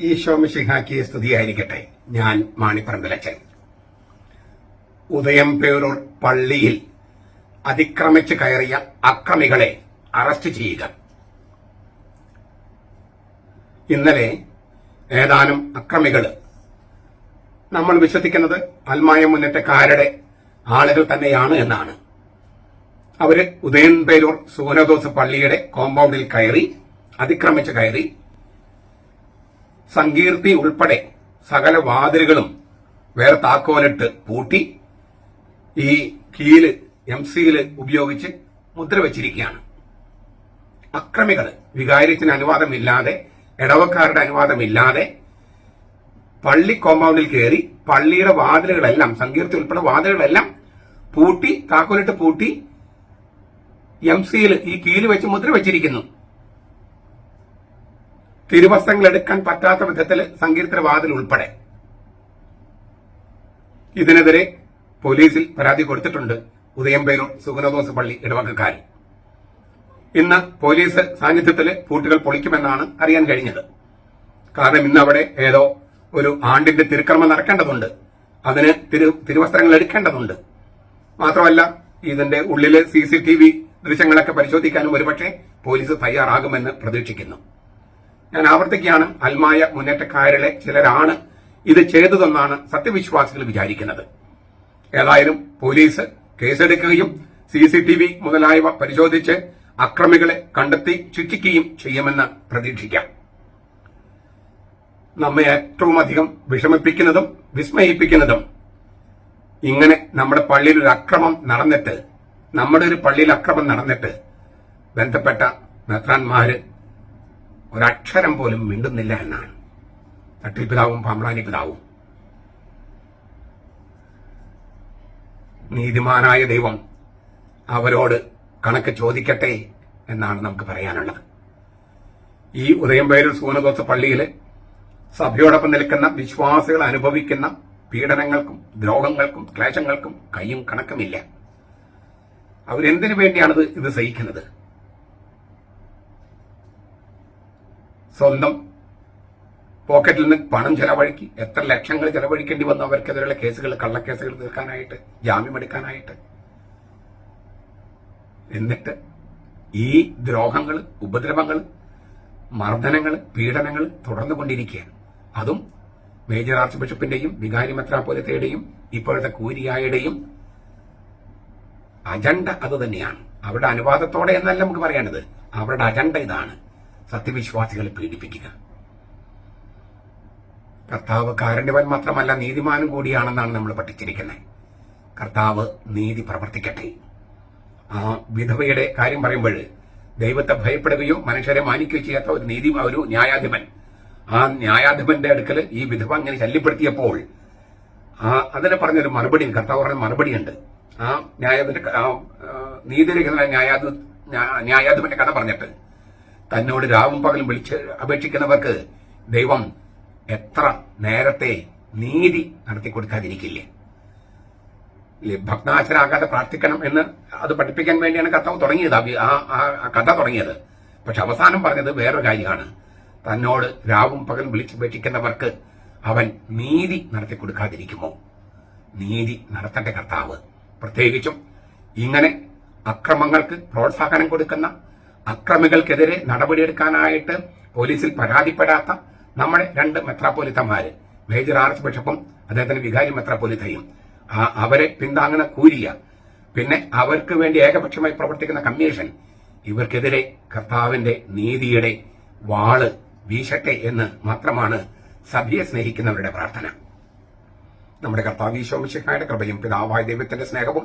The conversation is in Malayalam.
ഈശോമിഷിഹാക്കിയ സ്തുതിയായിരിക്കട്ടെ. ഞാൻ മാണിപ്പറമ്പിലച്ചൻ. ഉദയം പേരൂർ പള്ളിയിൽ അതിക്രമിച്ച് കയറിയ അക്രമികളെ അറസ്റ്റ് ചെയ്യുക. ഇന്നലെ ഏതാനും അക്രമികൾ നമ്മൾ വിശ്വസിക്കുന്നത് അൽമായ മുന്നേറ്റക്കാരുടെ ആളുകൾ തന്നെയാണ് എന്നാണ്. അവർ ഉദയൻ പേരൂർ സൂനദോസ് പള്ളിയുടെ കോമ്പൗണ്ടിൽ കയറി അതിക്രമിച്ച് കയറി സങ്കീർത്തി ഉൾപ്പെടെ സകല വാതിലുകളും വേറെ താക്കോലിട്ട് പൂട്ടി ഈ കീൽ എം സിയിൽ ഉപയോഗിച്ച് മുദ്ര വച്ചിരിക്കുകയാണ് അക്രമികൾ വികാരിച്ചിന് അനുവാദമില്ലാതെ ഇടവക്കാരുടെ അനുവാദമില്ലാതെ പള്ളി കോമ്പൗണ്ടിൽ കയറി പള്ളിയുടെ വാതിലുകളെല്ലാം സങ്കീർത്തി ഉൾപ്പെടെ വാതിലുകളെല്ലാം പൂട്ടി താക്കോലിട്ട് പൂട്ടി എം സിയിൽ ഈ കീൽ വെച്ച് മുദ്ര വച്ചിരിക്കുന്നു തിരുവസ്ത്രങ്ങൾ എടുക്കാൻ പറ്റാത്ത വിധത്തിൽ സങ്കീർത്തന വാതിൽ ഉൾപ്പെടെ. ഇതിനെതിരെ പോലീസിൽ പരാതി കൊടുത്തിട്ടുണ്ട് ഉദയംപേരൂർ സുഗനദോസ് പള്ളി ഇടവകക്കാർ ഇന്ന് പോലീസ് സാന്നിധ്യത്തിൽ പൂട്ടുകൾ പൊളിക്കുമെന്നാണ് അറിയാൻ കഴിഞ്ഞത്. കാരണം ഇന്ന് അവിടെ ഏതോ ഒരു ആണ്ടിന്റെ തിരുക്കർമ്മം നടക്കേണ്ടതുണ്ട്. അതിന് തിരു തിരുവസ്ത്രങ്ങൾ എടുക്കേണ്ടതുണ്ട്. മാത്രമല്ല ഇതിന്റെ ഉള്ളിലെ സി സി ടി വി ദൃശ്യങ്ങളൊക്കെ പരിശോധിക്കാനും ഒരുപക്ഷെ പോലീസ് തയ്യാറാകുമെന്ന് പ്രതീക്ഷിക്കുന്നു. ഞാൻ ആവർത്തിക്കുകയാണ്. അൽമായ മുന്നേറ്റക്കാരിലെ ചിലരാണ് ഇത് ചെയ്തതെന്നാണ് സത്യവിശ്വാസികൾ വിചാരിക്കുന്നത്. ഏതായാലും പോലീസ് കേസെടുക്കുകയും സി സി ടി വി മുതലായവ പരിശോധിച്ച് അക്രമികളെ കണ്ടെത്തി ശിക്ഷിക്കുകയും ചെയ്യുമെന്ന് പ്രതീക്ഷിക്കാം. നമ്മെ ഏറ്റവും അധികം വിഷമിപ്പിക്കുന്നതും വിസ്മയിപ്പിക്കുന്നതും ഇങ്ങനെ നമ്മുടെ പള്ളിയിൽ ഒരു അക്രമം നടന്നിട്ട് നമ്മുടെ ഒരു പള്ളിയിൽ അക്രമം നടന്നിട്ട് ബന്ധപ്പെട്ട മെത്രാന്മാര് ഒരക്ഷരം പോലും മിണ്ടുന്നില്ല എന്നാണ്. തട്ടിൽ പിതാവും പാമ്പ്രാനി പിതാവും. നീതിമാനായ ദൈവം അവരോട് കണക്ക് ചോദിക്കട്ടെ എന്നാണ് നമുക്ക് പറയാനുള്ളത്. ഈ ഉദയംപേരൂർ സൂനദോസ പള്ളിയിൽ സഭയോടൊപ്പം നിൽക്കുന്ന വിശ്വാസികൾ അനുഭവിക്കുന്ന പീഡനങ്ങൾക്കും ദ്രോഹങ്ങൾക്കും ക്ലേശങ്ങൾക്കും കയ്യും കണക്കുമില്ല. അവരെന്തിനു വേണ്ടിയാണിത് ഇത് സഹിക്കുന്നത്? സ്വന്തം പോക്കറ്റിൽ നിന്ന് പണം ചെലവഴിക്കി എത്ര ലക്ഷങ്ങൾ ചെലവഴിക്കേണ്ടി വന്നു അവർക്കെതിരെയുള്ള കേസുകൾ കള്ളക്കേസുകൾ തീർക്കാനായിട്ട് ജാമ്യം എടുക്കാനായിട്ട്. എന്നിട്ട് ഈ ദ്രോഹങ്ങൾ ഉപദ്രവങ്ങൾ മർദ്ദനങ്ങൾ പീഡനങ്ങൾ തുടർന്നുകൊണ്ടിരിക്കുകയാണ് അതും മേജർ ആർച്ച് ബിഷപ്പിന്റെയും വികാരി മെത്രാപോലത്തയുടെയും ഇപ്പോഴത്തെ കൂരിയായുടെയും അജണ്ട അത് തന്നെയാണ്. അവരുടെ അനുവാദത്തോടെ എന്നല്ല നമുക്ക് പറയേണ്ടത് അവരുടെ അജണ്ട ഇതാണ്. സത്യവിശ്വാസികളെ പീഡിപ്പിക്കുക. കർത്താവ് കാരണ്യവൻ മാത്രമല്ല നീതിമാനും കൂടിയാണെന്നാണ് നമ്മൾ പഠിച്ചിരിക്കുന്നത്. കർത്താവ് നീതി പ്രവർത്തിക്കട്ടെ. ആ വിധവയുടെ കാര്യം പറയുമ്പോൾ ദൈവത്തെ ഭയപ്പെടുകയോ മനുഷ്യരെ മാനിക്കുകയോ ചെയ്യാത്ത ഒരു നീതി ഒരു ന്യായാധിപൻ. ആ ന്യായാധിപന്റെ അടുക്കൽ ഈ വിധവ അങ്ങനെ ശല്യപ്പെടുത്തിയപ്പോൾ ആ അതിനെ പറഞ്ഞൊരു മറുപടി കർത്താവ് പറഞ്ഞ മറുപടിയുണ്ട്. ആ ന്യായാധിപന്റെ നീതിരഹിതനായ ന്യായാധി ന്യായാധിപന്റെ കഥ പറഞ്ഞിട്ട് തന്നോട് രാവും പകലും വിളിച്ച് അപേക്ഷിക്കുന്നവർക്ക് ദൈവം എത്ര നേരത്തെ നീതി നടത്തി കൊടുക്കാതിരിക്കില്ലേ? ഭക്താശരാകാതെ പ്രാർത്ഥിക്കണം എന്ന് അത് പഠിപ്പിക്കാൻ വേണ്ടിയാണ് കഥ തുടങ്ങിയത്. ആ കഥ തുടങ്ങിയത്. പക്ഷെ അവസാനം പറഞ്ഞത് വേറൊരു കാര്യമാണ്. തന്നോട് രാവും പകലും വിളിച്ചപേക്ഷിക്കുന്നവർക്ക് അവൻ നീതി നടത്തി കൊടുക്കാതിരിക്കുമോ? നീതി നടത്തേണ്ട കർത്താവ്. പ്രത്യേകിച്ചും ഇങ്ങനെ അക്രമങ്ങൾക്ക് പ്രോത്സാഹനം കൊടുക്കുന്ന അക്രമികൾക്കെതിരെ നടപടിയെടുക്കാനായിട്ട് പോലീസിൽ പരാതിപ്പെടാത്ത നമ്മുടെ രണ്ട് മെത്രാപ്പോലിത്തമാര് മേജർ ആർച്ച് ബിഷപ്പും അദ്ദേഹത്തിന്റെ വികാരി മെത്രാപ്പോലിത്തയും അവരെ പിന്താങ്ങുന്ന കൂരിയ. പിന്നെ അവർക്ക് വേണ്ടി ഏകപക്ഷമായി പ്രവർത്തിക്കുന്ന കമ്മീഷൻ. ഇവർക്കെതിരെ കർത്താവിന്റെ നീതിയുടെ വാൾ വീശട്ടെ എന്ന് മാത്രമാണ് സഭയെ സ്നേഹിക്കുന്നവരുടെ പ്രാർത്ഥന. നമ്മുടെ കർത്താവ് ഈശോമിശിഹായുടെ കൃപയും പിതാവായ ദൈവത്തിന്റെ സ്നേഹവും